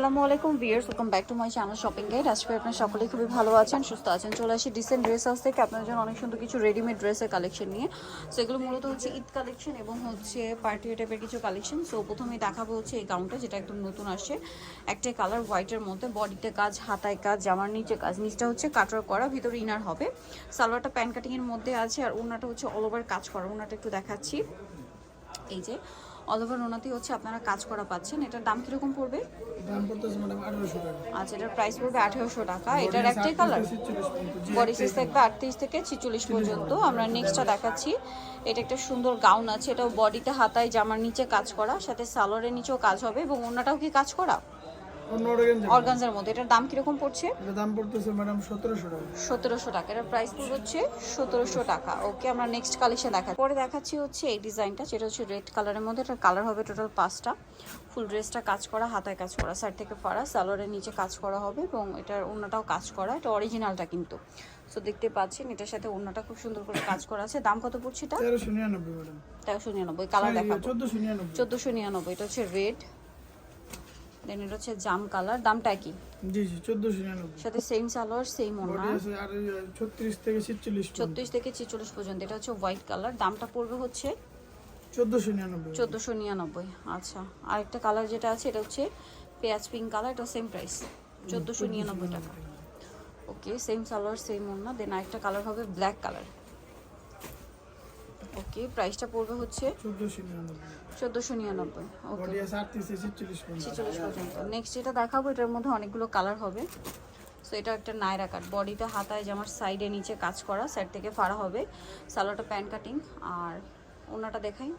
আসসালামু আলাইকুম viewers welcome back to my channel shopping guide আজকে আপনারা সকলেই খুবই ভালো আছেন, সুস্থ আছেন। চলে আসি ডিসেন্ট ড্রেস হাউস থেকে। আপনাদের জন্য অনেক সুন্দর কিছু রেডিমেড ড্রেসের কালেকশন নিয়ে। সো এগুলো মূলত হচ্ছে ঈদ কালেকশন এবং হচ্ছে পার্টি টাইপের কিছু কালেকশন সো প্রথমে দেখাবো হচ্ছে এই গাউনটা যেটা একদম নতুন আসছে। একটাই কালার হোয়াইটের মধ্যে বডিতে কাজ, হাতায় কাজ, জামার নিচে কাজ। নিচটা হচ্ছে কাটার করা, ভিতরে ইনার হবে। সালোয়ারটা প্যান কাটিংয়ের মধ্যে আছে, আর ওনাটা হচ্ছে অল ওভার কাজ করা। ওনাটা একটু দেখাচ্ছি। এই যে অল ওভার ওনাতেই হচ্ছে আপনারা কাজ করা পাচ্ছেন। এটার দাম কীরকম পড়বে? দাম পড়তেছে ম্যাডাম আঠারোশো টাকা। আচ্ছা এটার প্রাইস পড়বে আঠেরোশো টাকা। এটার একটাই কালার বডি সাইজ থাকবে আটত্রিশ থেকে ছিচল্লিশ পর্যন্ত। আমরা নেক্সটটা দেখাচ্ছি। এটা একটা সুন্দর গাউন আছে। এটাও বডিতে হাতায় জামার নিচে কাজ করা সাথে সালোয়ারের নিচেও কাজ হবে। এবং অন্যটাও কি কাজ করা? অর্গানজার মধ্যে। এটার দাম কীরকম পড়ছে? এটা দাম পড়তেছে ম্যাডাম সতেরোশো টাকা। সতেরোশো টাকা। এটার প্রাইস পড়বে হচ্ছে সতেরোশো টাকা। ওকে আমরা নেক্সট কালেকশন দেখা পরে দেখাচ্ছি হচ্ছে এই ডিজাইনটা যেটা হচ্ছে রেড কালারের মধ্যে। এটার কালার হবে টোটাল পাঁচটা। ফুল ড্রেসটা কাজ করা হাতায় কাজ করা সাইড থেকে ফাড়া সালোয়ারের নিচে কাজ করা হবে এবং এটার অন্যটাও কাজ করা। এটা অরিজিনালটা কিন্তু। সো দেখতে পাচ্ছেন এটার সাথে অন্যটা খুব সুন্দর করে কাজ করা আছে। দাম কত পড়ছে এটা? তেরোশো নিরানব্বই তেরোশো নিরানব্বই। কালার দেখাবো। চোদ্দোশো নিরানব্বই। চোদ্দোশো নিরানব্বই। এটা হচ্ছে রেড দেন এটা হচ্ছে জাম কালার দামটা কি? জি জি চোদ্দোশো নিরানব্বই। সাথে সেম সালোয়ার সেম ওড়না। আর ছত্রিশ থেকে ছিচল্লিশ চব্বিশ থেকে ছেচল্লিশ পর্যন্ত। এটা হচ্ছে হোয়াইট কালার দামটা পড়বে হচ্ছে চোদ্দোশো নিরানব্বই। চোদ্দোশো নিরানব্বই। আচ্ছা আরেকটা কালার যেটা আছে এটা হচ্ছে পেঁয়াজ পিঙ্ক কালার এটা সেম প্রাইস চোদ্দোশো নিরানব্বই টাকা। ওকে সেম সালোয়ার সেম ওড়না। দেন আরেকটা কালার হবে ব্ল্যাক কালার ওকে প্রাইসটা পড়বে হচ্ছে চোদ্দোশো নিরানব্বই। ওকে। ছিচল্লিশ পর্যন্ত। নেক্সট যেটা দেখাবো এটার মধ্যে অনেকগুলো কালার হবে। সো এটা একটা নায়রা কাট বডিতে হাতায় জামার সাইডে নিচে কাজ করা সাইড থেকে ফাড়া হবে। সালোয়ারটা প্যান্ট কাটিং আর ওনাটা দেখাই।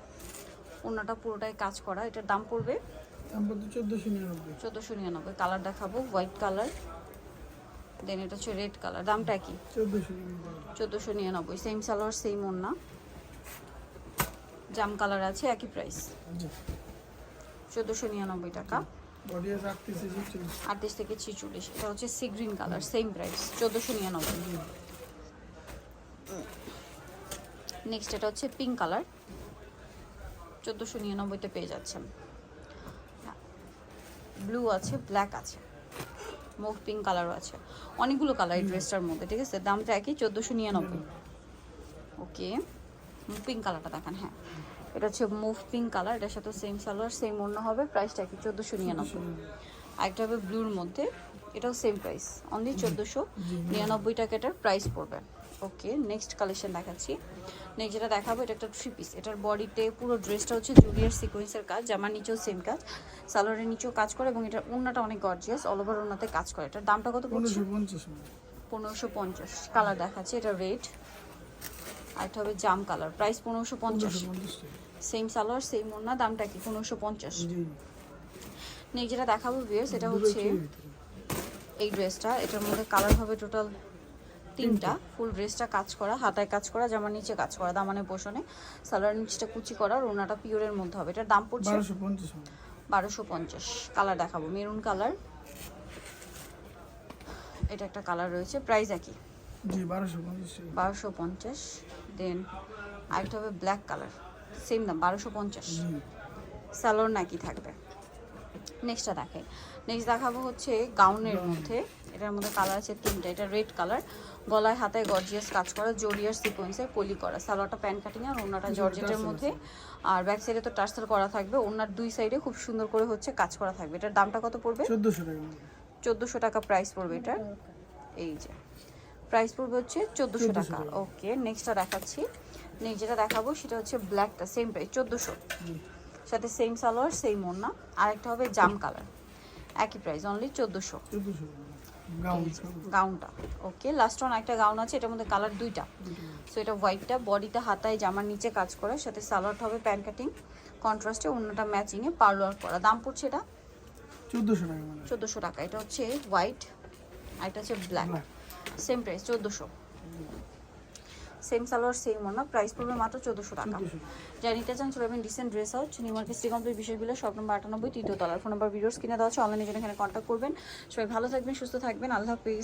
ওনাটা পুরোটাই কাজ করা। এটার দাম পড়বে? দাম পড়তে চোদ্দোশো নিরানব্বই। চোদ্দোশো নিরানব্বই। কালার দেখাবো হোয়াইট কালার দেন এটা হচ্ছে রেড কালার দামটা কি চোদ্দোশো নিরানব্বই। চোদ্দোশো নিরানব্বই। সেম সালোয়ার সেম ওন্না জাম কালার আছে, একই প্রাইস চোদ্দোশো নিরানব্বই টাকা। আটত্রিশ থেকে ছিচল্লিশ, এটা হচ্ছে sea green colour same price চোদ্দোশো নিরানব্বই। নেক্সট এটা হচ্ছে পিঙ্ক কালার চোদ্দোশো নিরানব্বইতে পেয়ে যাচ্ছেন। ব্লু আছে ব্ল্যাক আছে মুভ পিঙ্ক কালারও আছে। অনেকগুলো কালার এই ড্রেসটার মধ্যে, ঠিক আছে? দামটা একই, চোদ্দোশো নিরানব্বই। ওকে পিঙ্ক কালারটা দেখান হ্যাঁ। এটা হচ্ছে মুভ পিঙ্ক কালার এটার সাথে সেম সালোয়ার সেম অন্য হবে প্রাইসটা কি চোদ্দোশো নিরানব্বই। আরেকটা হবে ব্লুর মধ্যে এটাও সেম প্রাইস অনলি চোদ্দোশো নিরানব্বই টাকা এটার প্রাইস পড়বে। ওকে নেক্সট কালেকশন দেখাচ্ছি। নেক্সট যেটা দেখাবো এটা একটা থ্রি পিস এটার বডিতে পুরো ড্রেসটা হচ্ছে জুলিয়ার সিকোয়েন্সের কাজ জামার নিচেও সেম কাজ সালোয়ারের নিচেও কাজ করে এবং এটার ওড়নাটা অনেক গর্জিয়াস অল ওভার ওড়নাতে কাজ করে। এটার দামটা কত পড়ছে পনেরোশো পঞ্চাশ কালার দেখাচ্ছে এটা রেড আর এটা হবে জাম কালার। প্রাইস পনেরোশো পঞ্চাশ। সেম সালোয়ার সেম ওড়না দামটা কি? পনেরোশো পঞ্চাশ। নেক্সট যেটা দেখাবো এটা দুটো হচ্ছে এই ড্রেসটা। এটার মধ্যে কালার হবে টোটাল তিনটা। ফুল ড্রেসটা কাজ করা হাতায় কাজ করা জামার নিচে কাজ করা দামানে পোষণে। সালোয়ার নিচটা কুচি করা রোনাটা পিওরের মধ্যে হবে। এটার দাম পড়ছে বারোশো পঞ্চাশ কালার দেখাবো। মেরুন কালার এটা একটা কালার রয়েছে। প্রাইস একই। বারোশো পঞ্চাশ বারোশো পঞ্চাশ। দেন আরেকটা হবে ব্ল্যাক কালার সেম দাম বারোশো পঞ্চাশ। স্যালোর নাকি থাকবে। নেক্সটটা দেখে নেক্সট দেখাবো হচ্ছে গাউনের মধ্যে। এটার মধ্যে কালার আছে তিনটা এটা রেড কালার গলায় হাতায় গর্জিয়াস কাজ করা জরিয়ার সিকোয়েন্সের কলি করা। সালোয়ারটা প্যান্ট কাটিং আর ওনাটা জর্জেটের মধ্যে। আর ব্যাক সাইডে তো টার্সেল করা থাকবে। ওনার দুই সাইডে খুব সুন্দর করে হচ্ছে কাজ করা থাকবে। এটার দামটা কত পড়বে? চোদ্দোশো টাকা। চোদ্দোশো টাকা প্রাইস পড়বে এটার। এই যে। প্রাইস পড়বে হচ্ছে চোদ্দোশো টাকা। ওকে নেক্সটটা দেখাচ্ছি। নেক্সট যেটা দেখাবো সেটা হচ্ছে ব্ল্যাকটা সেম প্রাইস চোদ্দোশো। সাথে সেম সালোয়ার সেম ওড়না। আরেকটা হবে জাম কালার একই প্রাইস অনলি চোদ্দোশো। চোদ্দোশো গাউন গাউনটা ওকে লাস্ট ওয়ান একটা গাউন আছে এটার মধ্যে কালার দুইটা। সো এটা হোয়াইটটা বডিতে হাতায় জামার নিচে কাজ করা। সাথে সালোয়ারটা হবে প্যান্ট কাটিং কন্ট্রাস্টে অন্যটা ম্যাচিংয়ে পার্লার করা। দাম পড়ছে এটা? চোদ্দোশো টাকা চোদ্দোশো টাকা। এটা হচ্ছে হোয়াইট আর এটা হচ্ছে ব্ল্যাক. সেম প্রাইস চোদ্দোশো। সেম সালোয়ার সেম ওনা প্রাইস পড়বে মাত্র চোদ্দোশো টাকা। চোদ্দোশো। যা নিতে চান চলে যাবেন decent dress house new market city complete বিষয়গুলো সব নম্বর আটানব্বই তৃতীয় তলার ফোন নম্বর ভিডিওস কিনে দেওয়া হচ্ছে অনলাইনে জন্য এখানে কন্ট্যাক্ট করবেন। সবাই ভালো থাকবেন সুস্থ থাকবেন আল্লাহ হাফিজ।